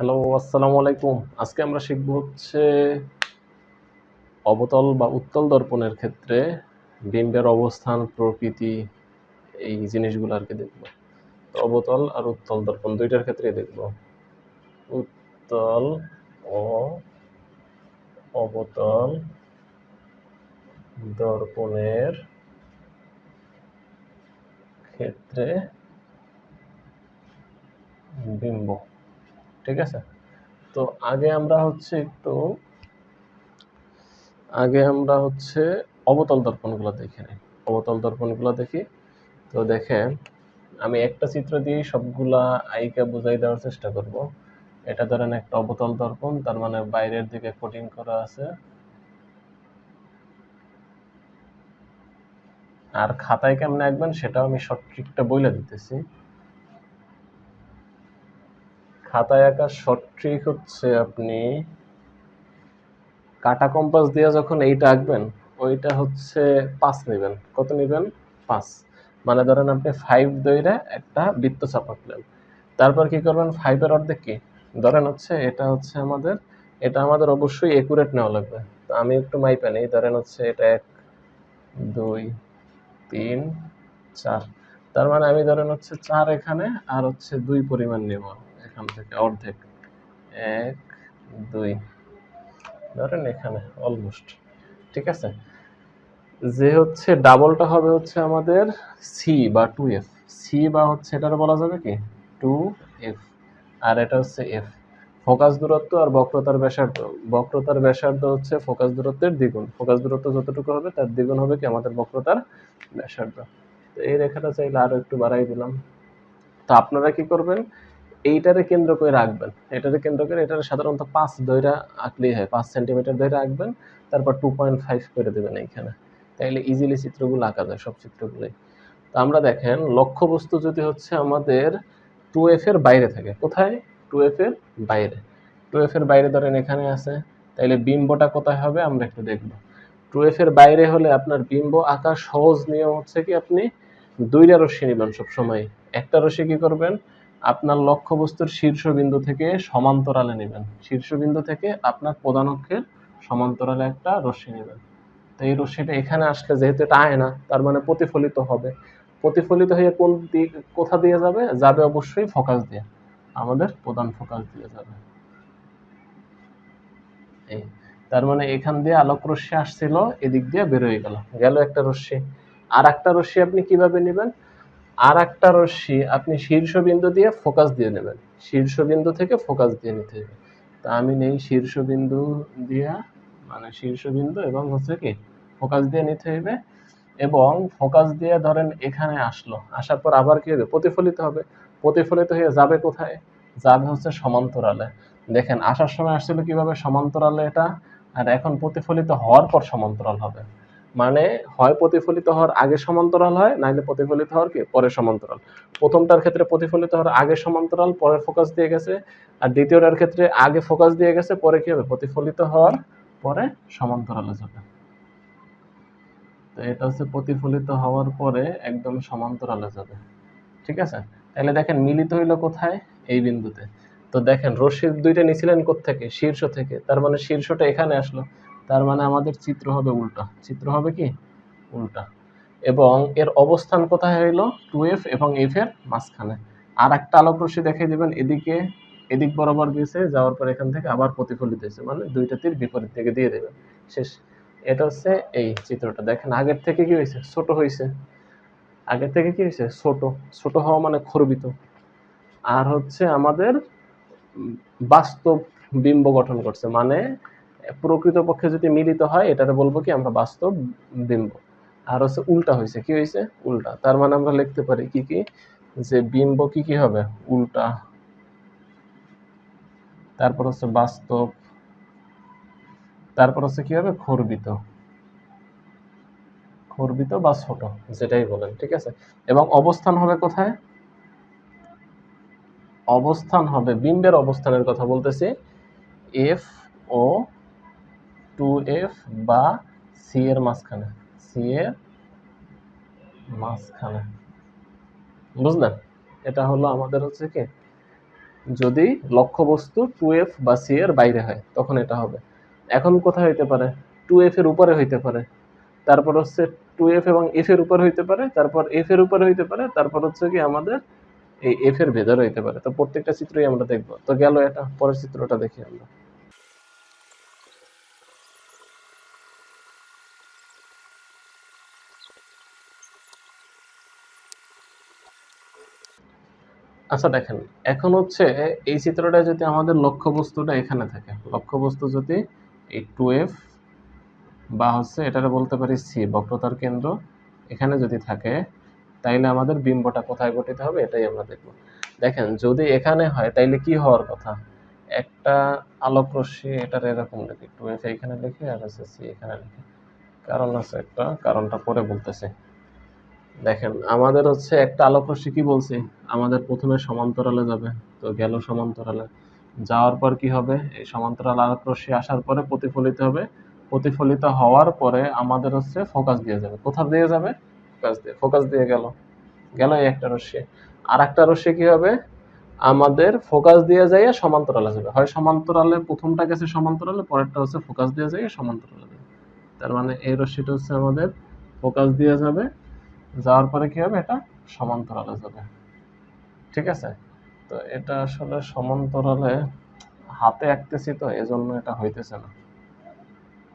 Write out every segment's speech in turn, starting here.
Hello আসসালামু আলাইকুম। আজকে আমরা শিখব হচ্ছে অবতল বা উত্তল দর্পণের ক্ষেত্রে বিম্বের অবস্থান, প্রকৃতি, এই জিনিসগুলো আর কি দেখব। তো অবতল আর উত্তল দর্পণ দুইটার ক্ষেত্রেই দেখব। উত্তল ও অবতল দর্পণের ক্ষেত্রে বিম্ব। ঠিক আছে? তো আগে আমরা হচ্ছে একটু, আগে আমরা হচ্ছে অবতল দর্পণগুলো দেখে নিই। অবতল দর্পণগুলো দেখি। তো দেখেন, আমি একটা চিত্র দিয়েই সবগুলা আইকা বুঝাই দেওয়ার চেষ্টা করব। এটা ধরেন একটা অবতল দর্পণ, তার মানে বাইরের দিকে কোটিং করা আছে। আর খাতায় কেমনে আঁকবেন সেটাও আমি শর্ট ট্রিকটা বলে দিতেছি। খাতায় আঁকার শর্ট ট্রিক হচ্ছে আপনি কাটা কম্পাস দিয়ে যখন এইটা আঁকবেন, ওইটা হচ্ছে পাঁচ নেবেন। কত নেবেন? পাঁচ। মানে ধরেন আপনি ফাইভ দইরে একটা বৃত্ত চাপ তারপর কি করবেন? ফাইভের অর্ধেক কি? ধরেন হচ্ছে এটা হচ্ছে আমাদের, এটা আমাদের অবশ্যই একুরেট নেওয়া লাগবে। তো আমি একটু মাইপে নেই। ধরেন হচ্ছে এটা এক, দুই, তিন, চার। তার মানে আমি ধরেন হচ্ছে চার এখানে আর হচ্ছে দুই পরিমাণ নেব। এখান থেকে অর্ধেক। এক, দুই। ধরেন এখানে অলমোস্ট ঠিক আছে? যে হচ্ছে ডাবলটা হবে হচ্ছে আমাদের সি বা টু এফ সি বা হচ্ছে এটার বলা যাবে কি? টু এফ আর এটা হচ্ছে এফ ফোকাস দূরত্ব আর বক্রতার ব্যাসার্ধ। বক্রতার ব্যাসার্ধ হচ্ছে ফোকাস দূরত্বের দ্বিগুণ। ফোকাস দূরত্ব যতটুকু হবে, তার দ্বিগুণ হবে কি? আমাদের বক্রতার ব্যাসার্ধ। তো এই রেখাটা চাইলে আরও একটু বাড়াই দিলাম। তো আপনারা কি করবেন? এইটারে কেন্দ্র করে রাখবেন। এটারে কেন্দ্র করে এটারে সাধারণত পাঁচ দইরা আঁকলেই হয়, পাঁচ সেন্টিমিটার দইরা আঁকবেন, তারপর টু পয়েন্ট ফাইভ করে দেবেন এইখানে। তাইলে ইজিলি চিত্রগুলো আঁকা যায়, সব চিত্রগুলোই। তো আমরা দেখেন, লক্ষ্যবস্তু যদি হচ্ছে আমাদের টু এফ এর বাইরে থাকে, কোথায়? টু এফ এর বাইরে। টু এফ এর বাইরে ধরেন এখানে আছে, তাইলে বিম্বটা কোথায় হবে আমরা একটু দেখব। টু এফ এর বাইরে হলে আপনার বিম্ব আঁকার সহজ নিয়ম হচ্ছে কি, আপনি দুইটা রশ্মি নেবেন সবসময়। একটা রশ্মি কি করবেন? আপনার লক্ষ্যবস্তুর শীর্ষবিন্দু থেকে সমান্তরালে নেবেন। শীর্ষবিন্দু থেকে আপনার প্রধান অক্ষের সমান্তরালে একটা রশ্মি নেবেন। তো এই রশ্মিটা এখানে আসলে যেহেতু এটা আয় না তার মানে প্রতিফলিত হবে। প্রতিফলিত হয়ে কোন দিক, কোথা দিয়ে যাবে? যাবে অবশ্যই ফোকাস দিয়ে। আমাদের প্রধান ফোকাস দিয়ে যাবে। এই, তার মানে এখান দিয়ে আলোক রশ্মি আসছিল, এদিক দিয়ে বেরোয় গেল। গেল একটা রশ্মি। আর একটা রশ্মি আপনি কীভাবে নেবেন? আর একটা রশ্মি আপনি শীর্ষবিন্দু দিয়ে ফোকাস দিয়ে নেবেন। শীর্ষবিন্দু থেকে ফোকাস দিয়ে নিতে হবে। তা আমি নেই শীর্ষবিন্দু দিয়া মানে শীর্ষবিন্দু এবং হচ্ছে কি ফোকাস দিয়ে নিতে হবে এবং ফোকাস দিয়ে ধরেন এখানে আসলো। আসার পর আবার কি হবে? প্রতিফলিত হবে। প্রতিফলিত হয়ে যাবে কোথায়? যাবে হচ্ছে সমান্তরালে। দেখেন, আসার সময় আসছিল কীভাবে? সমান্তরালে এটা। আর এখন প্রতিফলিত হওয়ার পর সমান্তরাল হবে। মানে হয় প্রতিফলিত হওয়ার আগে সমান্তরাল হয় নাহলে প্রতিফলিত হওয়ার কি? পরে সমান্তরাল। প্রথমটার ক্ষেত্রে প্রতিফলিত হওয়ার আগে সমান্তরাল, পরে ফোকাস দিয়ে গেছে। আর দ্বিতীয়টার ক্ষেত্রে আগে ফোকাস দিয়ে গেছে, পরে কি হবে? প্রতিফলিত হওয়ার পরে সমান্তরালে যাবে। তো এটা হচ্ছে প্রতিফলিত হওয়ার পরে একদম সমান্তরালে যাবে। ঠিক আছে? তাহলে দেখেন মিলিত হইল কোথায়? এই বিন্দুতে। তো দেখেন রশ্মির দুইটা নিছিলেন থেকে শীর্ষ থেকে। তার মানে শীর্ষটা এখানে আসলো। তার মানে আমাদের চিত্র হবে উল্টা। চিত্র হবে কি? উল্টা। এবং এর অবস্থান কোথায় হইল? টু এফ এবং এফ এর মাঝখানে। আর একটা আলোক রশ্মি দেখাই দিবেন, এদিকে, এদিক বরাবর গেছে, যাওয়ার পর এখান থেকে আবার প্রতিফলিত হয়েছে মানে দুইটা তীর বিপরীত দিকে দিয়ে দেবেন শেষ। এটা হচ্ছে এই চিত্রটা। দেখেন, আগের থেকে কি হয়েছে? ছোট হয়েছে। আগের থেকে কি হয়েছে? ছোট। ছোট হওয়া মানে খর্বিত। আর হচ্ছে আমাদের বাস্তব বিম্ব গঠন করছে মানে প্রকৃতপক্ষে যদি মিলিত হয়, এটারে বলব কি আমরা বাস্তব বিম্ব। আর হচ্ছে উল্টা হয়েছে কি হয়েছে উল্টা। তার মানে আমরা লিখতে পারি কি কি? যে বিম্ব কি কি হবে? উল্টা। তারপর হচ্ছে বাস্তব। তারপর হচ্ছে কি হবে? খর্বিত। খর্বিত বা ছোট, যেটাই বলেন, ঠিক আছে? এবং অবস্থান হবে কোথায়? অবস্থান হবে, বিম্বের অবস্থানের কথা বলতেছি। এফ ও টু এফ বা সি এর মাঝখানে সি এর মাঝখানে। বুঝলেন? এটা হলো আমাদের হচ্ছে কি? যদি লক্ষ্যবস্তু টু এফ বা সি এর বাইরে হয়, তখন এটা হবে। এখন কোথায় হইতে পারে? টু এর উপরে হইতে পারে। তারপর হচ্ছে টু এফ এবং এফ এর উপর হইতে পারে, তারপর এফ এর উপরে হইতে পারে, তারপর হচ্ছে কি আমাদের এই এফ এর ভেতরে হইতে পারে। তো প্রত্যেকটা চিত্রই আমরা দেখব। তো গেল এটা, পরের চিত্রটা দেখি আমরা। আচ্ছা দেখেন, এখন হচ্ছে এই চিত্রটা যদি আমাদের লক্ষ্যবস্তুটা এখানে থাকে, লক্ষ্যবস্তু যদি এই টু এফ বা হচ্ছে এটারে বলতে পারি সি বক্রতার কেন্দ্র এখানে যদি থাকে, তাইলে আমাদের বিম্বটা কোথায় গঠিত হবে? এটাই আমরা দেখব। দেখেন, যদি এখানে হয়, তাইলে কি হওয়ার কথা? একটা আলোক রশ্মি এটার এরকম লিখি টু এফ এখানে লিখি আর হচ্ছে সি এখানে লিখি। কারণ আছে একটা, কারণটা পরে বলতেছে। দেখেন, আমাদের হচ্ছে একটা আলোক রশ্মি কি বলছি? আমাদের প্রথমে সমান্তরালে যাবে, তো গেল সমান্তরালে। যাওয়ার পর কি হবে? এই সমান্তরাল আলোক রশ্মি আসার পরে প্রতিফলিত হবে। প্রতিফলিত হওয়ার পরে আমাদের হচ্ছে ফোকাস দিয়ে যাবে। কোথা দিয়ে যাবে? ফোকাস দিয়ে ফোকাস দিয়ে গেল। গেল এই একটা রশ্মি। আর একটা রশ্মি কি হবে? আমাদের ফোকাস দিয়ে যাইয়া সমান্তরালে যাবে। হয় সমান্তরালে প্রথমটা গেছে সমান্তরালে, পরেরটা হচ্ছে ফোকাস দিয়ে যাইয়া সমান্তরালে যাবে। তার মানে এই রশ্মিটা হচ্ছে আমাদের ফোকাস দিয়ে যাবে। যাওয়ার পরে কি হবে? এটা সমান্তরালে যাবে। ঠিক আছে? তো এটা আসলে সমান্তরালে হাতে আঁকতেছি তো, এজন্য এটা হইতেছে না।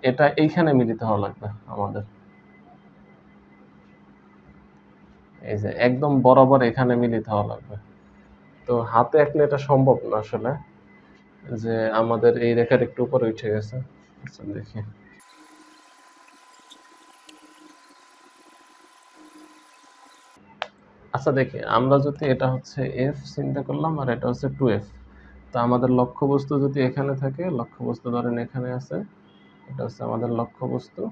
এটা এইখানে মিলিত হওয়া লাগবে আমাদের। এই যে একদম বরাবর এখানে মিলিত হওয়া লাগবে। তো হাতে আঁকলে এটা সম্ভব না আসলে, যে আমাদের এই রেখার একটু উপরে উঠে গেছে। দেখি। আচ্ছা দেখি, আমরা যদি এটা হচ্ছে এফ চিন্তা করলাম আর এটা হচ্ছে টু এফ তো আমাদের লক্ষ্যবস্তু যদি এখানে থাকে, লক্ষ্যবস্তু ধরেন এখানে আছে, এটা হচ্ছে আমাদের লক্ষ্যবস্তু,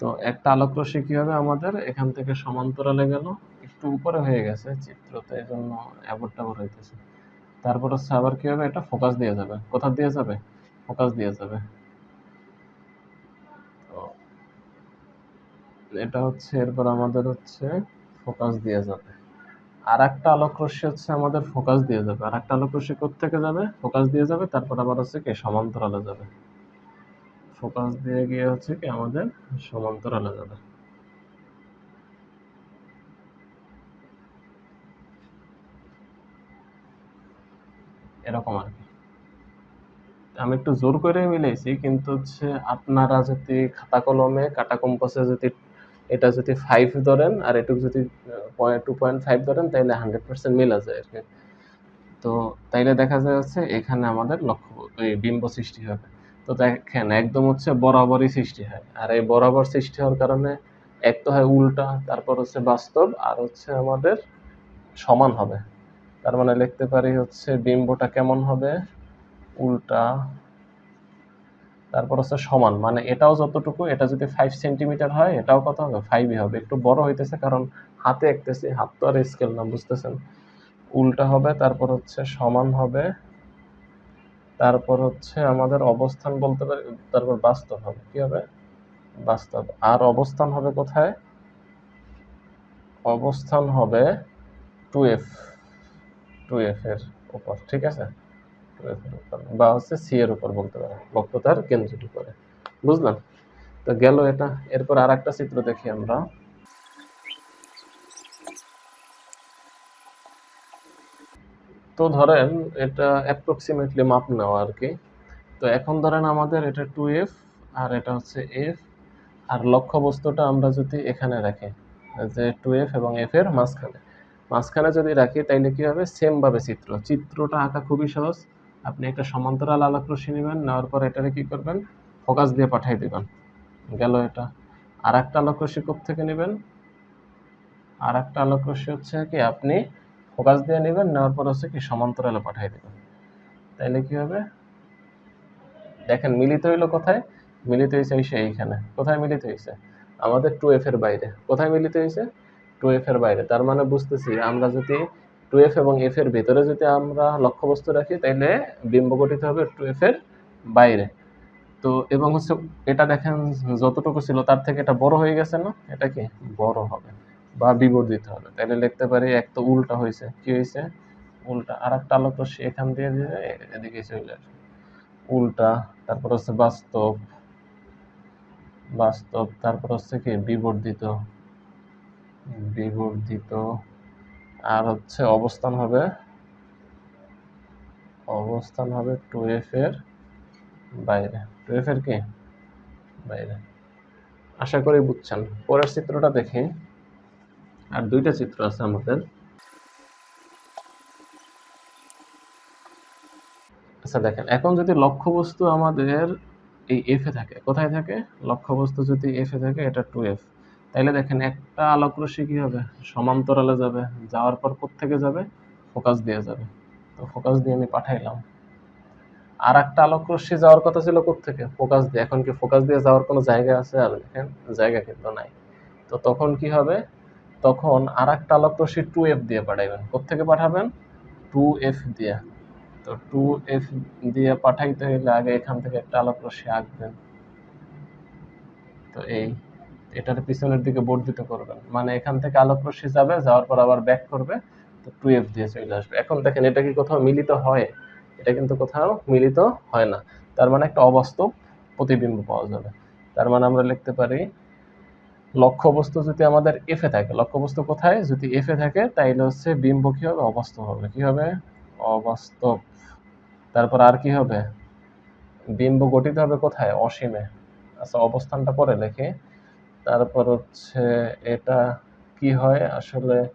তো একটা আলোক রশ্মি কি হবে আমাদের এখান থেকে সমান্তরালে গেল? একটু উপরে হয়ে গেছে চিত্রতে এই জন্য অ্যাবর টাবর হইতেছে। তারপর হচ্ছে আবার কি হবে এটা ফোকাস দিয়ে যাবে? কোথা দিয়ে যাবে? ফোকাস দিয়ে যাবে। তো এটা হচ্ছে, এরপর আমাদের হচ্ছে ফোকাস দিয়ে যাবে। আর একটা আলোক রশ্মি হচ্ছে আমাদের ফোকাস দিয়ে যাবে। আর একটা আলোক রশ্মি থেকে যাবে? ফোকাস দিয়ে যাবে, তারপর আবার হচ্ছে কি সমান্তরালে যাবে। ফোকাস দিয়ে গিয়ে হচ্ছে কি আমাদের সমান্তরালে যাবে। এরকম আর কি। আমি একটু জোর করে মিলাইছি, কিন্তু হচ্ছে আপনারা যদি খাতা কলমে কাটা কম্পাসে যদি এটা যদি ফাইভ ধরেন আর এটুকু যদি টু পয়েন্ট ফাইভ ধরেন তাহলে হান্ড্রেড পার্সেন্ট মিলা যায় আর কি তো তাইলে দেখা যায় হচ্ছে এখানে আমাদের লক্ষ্য ওই বিম্ব সৃষ্টি হবে। তো দেখেন, একদম হচ্ছে বরাবরই সৃষ্টি হয়। আর এই বরাবর সৃষ্টি হওয়ার কারণে এক তো হয় উল্টা, তারপর হচ্ছে বাস্তব, আর হচ্ছে আমাদের সমান হবে। তার মানে লিখতে পারি হচ্ছে বিম্বটা কেমন হবে? উল্টা তারপর হচ্ছে সমান মানে এটাও যতটুকু, এটা যদি ফাইভ সেন্টিমিটার হয়, এটাও কত হবে? ফাইভই হবে। একটু বড় হইতেছে কারণ হাতে একতেছি, হাত তো আর স্কেল না, বুঝতেছেন? উল্টা হবে, তারপর হচ্ছে সমান হবে। তারপর হচ্ছে আমাদের অবস্থান বলতে পারি, তারপর বাস্তব হবে। কি হবে? বাস্তব। আর অবস্থান হবে কোথায়? অবস্থান হবে টু এফ টু এফ এর উপর, ঠিক আছে? বা হচ্ছে সি এর উপর বলতে পারে বক্রতার কেন্দ্রের উপরে। বুঝলাম? তো গেল এটা। এরপর আর একটা চিত্র দেখি আমরা। তো ধরেন এটা অ্যাপ্রক্সিমেটলি মাপ নেওয়া আর কি। তো এখন ধরেন আমাদের এটা টু এফ আর এটা হচ্ছে এফ আর লক্ষ্যবস্তুটা আমরা যদি এখানে রাখি, যে টু এফ এবং এফ এর মাঝখানে। মাঝখানে যদি রাখি, তাইলে কি হবে? সেমভাবে চিত্র। চিত্রটা আঁকা খুবই সহজ। আপনি একটা সমান্তরাল আলোক রশ্মি নেবেন, নেওয়ার পর এটারে কি করবেন? ফোকাস দিয়ে পাঠিয়ে দেবেন। গেল এটা। আর একটা আলোক রশ্মি কোপ থেকে নেবেন? আর একটা আলোক রশ্মি হচ্ছে কি, আপনি ফোকাস দিয়ে নেবেন, নেওয়ার পর হচ্ছে কি, সমান্তরালে পাঠিয়ে দেবেন। তাইলে কি হবে? দেখেন, মিলিত হইল কোথায়? মিলিত হয়েছে এসে এইখানে। কোথায় মিলিত হয়েছে আমাদের টু এফ এর বাইরে। কোথায় মিলিত হয়েছে টু এফ এর বাইরে। তার মানে বুঝতেছি, আমরা যদি টু এফ এবং এফ এর ভেতরে যদি আমরা লক্ষ্যবস্তু রাখি তাহলে বিম্ব গঠিত হবে টু এফ এর বাইরে। তো এবং হচ্ছে এটা দেখেন যতটুকু ছিল, তার থেকে এটা বড় হয়ে গেছে না? এটা কি? বড় হবে বা বিবর্ধিত হবে। তাহলে লিখতে পারি এক তো উল্টা হয়েছে। কি হয়েছে? উল্টা। আর একটা আলোক রশ্মি এখান দিয়ে এদিকে চলে উল্টা, তারপর হচ্ছে বাস্তব। বাস্তব, তারপর হচ্ছে কি? বিবর্ধিত। বিবর্ধিত। আর হচ্ছে অবস্থান হবে অবস্থান হবে টু এফ এর বাইরে। টু এফ এর কি? বাইরে। আশা করি বুঝছেন। পরের চিত্রটা দেখি। আর দুইটা চিত্র আছে আমাদের। আচ্ছা দেখেন, এখন যদি লক্ষ্যবস্তু আমাদের এই এফ এ থাকে, কোথায় থাকে? লক্ষ্যবস্তু যদি এফ এ থাকে, এটা টু এফ তাইলে দেখেন একটা আলোক রশ্মি কি হবে? সমান্তরালে যাবে, যাওয়ার পর থেকে যাবে? ফোকাস দিয়ে যাবে। তো ফোকাস দিয়ে আমি পাঠাইলাম। আর একটা আলোক রশ্মি যাওয়ার কথা ছিল থেকে ফোকাস দিয়ে। এখন কি ফোকাস দিয়ে যাওয়ার কোনো জায়গা আছে? আর দেখেন, জায়গা কিন্তু নাই। তো তখন কি হবে? তখন আর একটা আলোক রশ্মি টু এফ দিয়ে পাঠাইবেন। থেকে পাঠাবেন? টু এফ দিয়ে। তো টু এফ দিয়ে পাঠাইতে হলে আগে এখান থেকে একটা আলোক রশ্মি আঁকবেন। তো এই। এটার পিছনের দিকে বর্ধিত করবেন। মানে এখান থেকে আলোক রশ্মি যাবে, যাওয়ার পর আবার ব্যাক করবে, তো টু এফ দিয়ে চলে আসবে। এখন দেখেন এটা কি কোথাও মিলিত হয়? এটা কিন্তু কোথাও মিলিত হয় না। তার মানে একটা অবাস্তব প্রতিবিম্ব পাওয়া যাবে। তার মানে আমরা লিখতে পারি লক্ষ্যবস্তু যদি আমাদের এফে থাকে লক্ষ্যবস্তু কোথায়? যদি এফে থাকে, তাইলে হচ্ছে বিম্ব কি হবে? অবাস্তব হবে। কি হবে? অবাস্তব। তারপর আর কি হবে? বিম্ব গঠিত হবে কোথায়? অসীমে। আচ্ছা অবস্থানটা পরে লেখে তারপর হচ্ছে এটা কি হয়? আসলে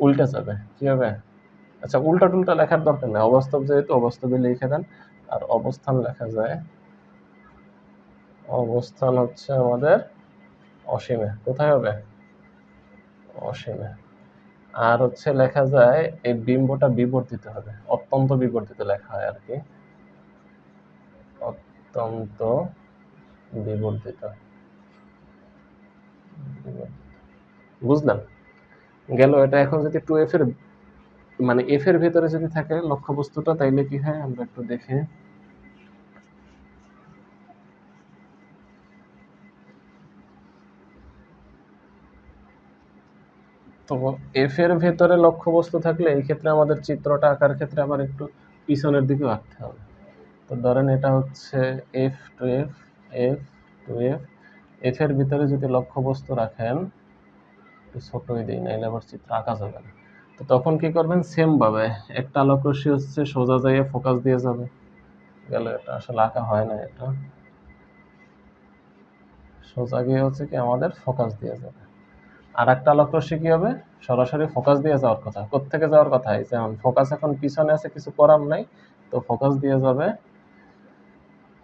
উল্টে যাবে, কি হবে? আচ্ছা উল্টা টুল্টা লেখার দরকার নেই। অবাস্তব যেহেতু, অবাস্তবে লিখে দেন। আর অবস্থান লেখা যায়। অবস্থান হচ্ছে আমাদের অসীমে। কোথায় হবে? অসীমে। আর হচ্ছে লেখা যায়, এই বিম্বটা বিবর্তিত হবে। অত্যন্ত বিবর্তিত লেখা হয় আর কি। অত্যন্ত বিবর্তিত। বুঝলাম। গেল, এটা এখন যদি টু এফ এর মানে এফ এর ভেতরে যদি থাকে লক্ষ্যবস্তুটা, তাইলে কি হয়? আমরা একটু দেখে। তো এফ এর ভেতরে লক্ষ্যবস্তু থাকলে এই ক্ষেত্রে আমাদের চিত্রটা আঁকার ক্ষেত্রে আবার একটু পিছনের দিকে আঁকতে হবে। তো ধরেন এটা হচ্ছে F two F F two F F এর ভিতরে যদি লক্ষ্যবস্তু রাখেন একটু ছোটই দিই, নাইলে আবার চিত্র আঁকা যাবে না। তো তখন কি করবেন? সেম ভাবে একটা আলোক রশ্মি হচ্ছে সোজা যাইয়ে ফোকাস দিয়ে যাবে। গেল এটা আসলে আঁকা হয় না এটা। সোজা গিয়ে হচ্ছে কি আমাদের ফোকাস দিয়ে যাবে। আর একটা আলোক রশ্মি কি হবে? সরাসরি ফোকাস দিয়ে যাওয়ার কথা। কোথেকে যাওয়ার কথা? যেমন ফোকাস এখন পিছনে আছে, কিছু করার নাই। তো ফোকাস দিয়ে যাবে।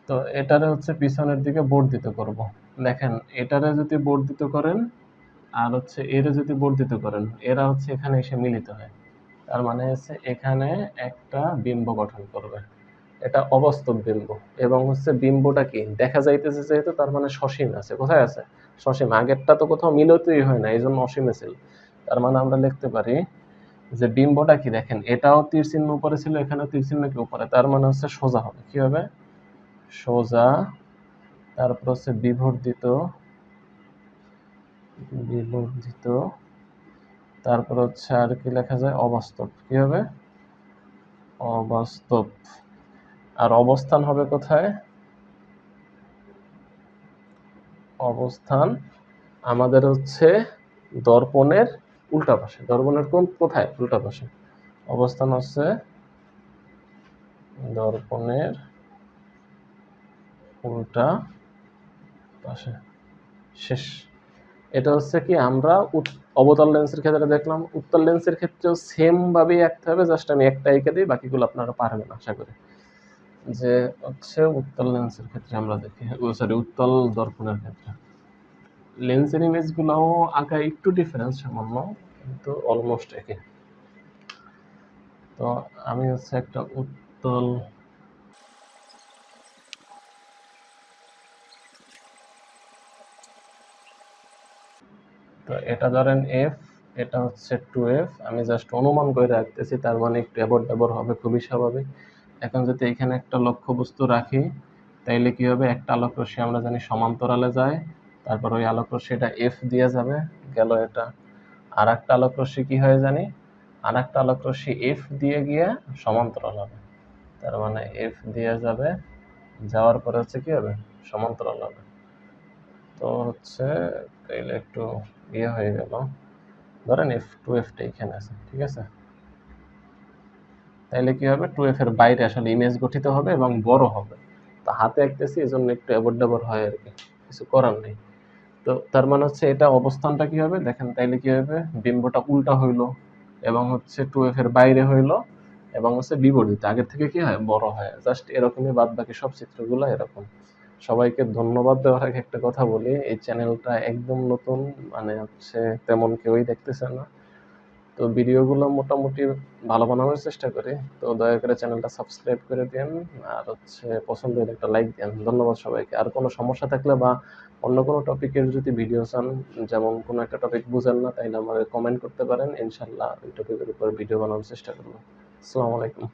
তো এটারে হচ্ছে পিছনের দিকে বর্ধিত করব। দেখেন, এটারে যদি বর্ধিত করেন আর হচ্ছে এরা যদি বর্ধিত করেন, এরা হচ্ছে এখানে এসে মিলিত হয়। তার মানে হচ্ছে এখানে একটা বিম্ব গঠন করবে। এটা অবাস্তব বিম্ব। এবং হচ্ছে বিম্বটা কি? দেখা যাইতেছে যেহেতু তার মানে সসীম আছে। কোথায় আছে? সসীম। আগেরটা তো কোথাও মিলতই হয় না এই জন্য অসীমে ছিল। তার মানে আমরা লিখতে পারি যে বিম্বটা কি? দেখেন, এটাও তীর চিহ্ন উপরে ছিল এখানে তীর চিহ্ন কি উপরে? তার মানে হচ্ছে সোজা হবে। কি হবে? সোজা, তারপর হচ্ছে বিবর্ধিত বিবর্ধিত। তারপর হচ্ছে আর কি লেখা যায়? অবাস্তব। কি হবে? অবাস্তব। আর অবস্থান হবে কোথায়? অবস্থান আমাদের হচ্ছে দর্পণের উল্টা পাশে। দর্পণের কোন? কোথায়? উল্টা পাশে। অবস্থান হচ্ছে দর্পণের উল্টা পাশে। শেষ। এটা হচ্ছে কি, আমরা অবতল লেন্সের ক্ষেত্রে দেখলাম, উত্তল লেন্সের ক্ষেত্রেও সেম ভাবেই আঁকতে হবে জাস্ট আমি একটা এঁকে দিই, বাকিগুলো আপনারা পারবেন আশা করি। যে হচ্ছে উত্তল লেন্সের ক্ষেত্রে আমরা দেখি, ও সরি উত্তল দর্পণের ক্ষেত্রে। লেন্সের ইমেজগুলোও আঁকা একটু ডিফারেন্স সামান্য, কিন্তু অলমোস্ট একই। তো আমি হচ্ছে একটা উত্তল তো এটা ধরেন এফ এটা হচ্ছে টু এফ আমি জাস্ট অনুমান করে রাখতেছি, তার মানে একটু অ্যাবর ড্যাবর হবে খুবই স্বাভাবিক। এখন যদি এখানে একটা লক্ষ্যবস্তু রাখি, তাইলে কি হবে? একটা আলোক রশ্মি আমরা জানি সমান্তরালে যায়, তারপর ওই আলোক রশ্মিটা এফ দিয়ে যাবে, গেল এটা। আর একটা আলোক রশ্মি কি হয় জানি? আর একটা আলোক রশ্মি এফ দিয়ে গিয়ে সমান্তরাল হবে। তার মানে এফ দিয়ে যাবে, যাওয়ার পরে হচ্ছে কি হবে? সমান্তরাল হবে। তো হচ্ছে তাইলে একটু ইয়ে হয়ে গেল। ধরেন এফ টু এফটা এখানে আছে, ঠিক আছে? তাইলে কি হবে? টু এফ এর বাইরে আসলে ইমেজ গঠিত হবে এবং বড় হবে। তো হাতে আঁকতেছি এই জন্য একটু এবর ডেবর হয় আর কি, কিছু করার নেই। তো তার মানে হচ্ছে এটা অবস্থানটা কি হবে? দেখেন তাইলে কি হবে? বিম্বটা উল্টা হইল এবং হচ্ছে টু এফ এর বাইরে হইল এবং হচ্ছে বিবর্ধিত। আগের থেকে কি হয়? বড় হয়। জাস্ট এরকমই বাদ বাকি সব চিত্রগুলো এরকম। সবাইকে ধন্যবাদ দেওয়ার আগে একটা কথা বলি, এই চ্যানেলটা একদম নতুন মানে হচ্ছে তেমন কেউই দেখতেছে না। তো ভিডিওগুলো মোটামুটি ভালো বানানোর চেষ্টা করি, তো দয়া করে চ্যানেলটা সাবস্ক্রাইব করে দিন, আর হচ্ছে পছন্দ হলে একটা লাইক দেন। ধন্যবাদ সবাইকে। আর কোনো সমস্যা থাকলে বা অন্য কোনো টপিকের যদি ভিডিও চান, যেমন কোনো একটা টপিক বুঝেন না, তাইলে আমাকে কমেন্ট করতে পারেন, ইনশাল্লাহ ওই টপিকের উপর ভিডিও বানানোর চেষ্টা করব। আসসালামু আলাইকুম।